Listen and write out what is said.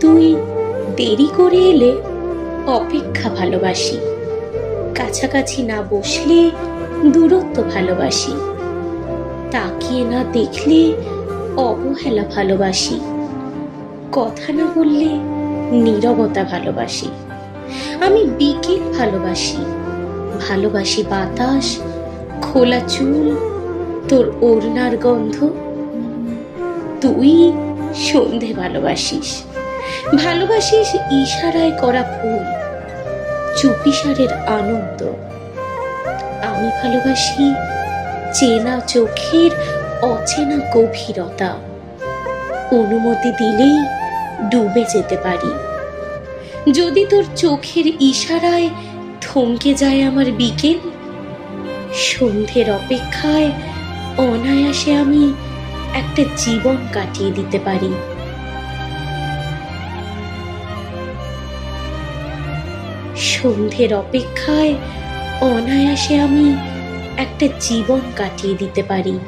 তুই দেরি করে এলে অপেক্ষা ভালোবাসি। কাছাকাছি না বসলে দূরত্ব ভালোবাসি। তাকিয়ে না দেখলে অবহেলা ভালোবাসি। কথা না বললে নীরবতা ভালোবাসি। আমি বিকেল ভালোবাসি। ভালোবাসি বাতাস, খোলা চুল তোর ওড়নার গন্ধ? তুই সন্ধে ভালোবাসিস। ভালোবাসিস ইশারায় করা ফুল, চুপিসারের আনন্দ। আমি ভালোবাসি চেনা চোখের অচেনা গভীরতা। অনুমতি দিলেই ডুবে যেতে পারি। যদি তোর চোখের ইশারায় থমকে যায় আমার বিকেল সন্ধ্যের অপেক্ষায় অনায়াসে আমি একটা জীবন কাটিয়ে দিতে পারি। সন্ধ্যের অপেক্ষায় অনায়াসে আমি একটা জীবন কাটিয়ে দিতে পারি।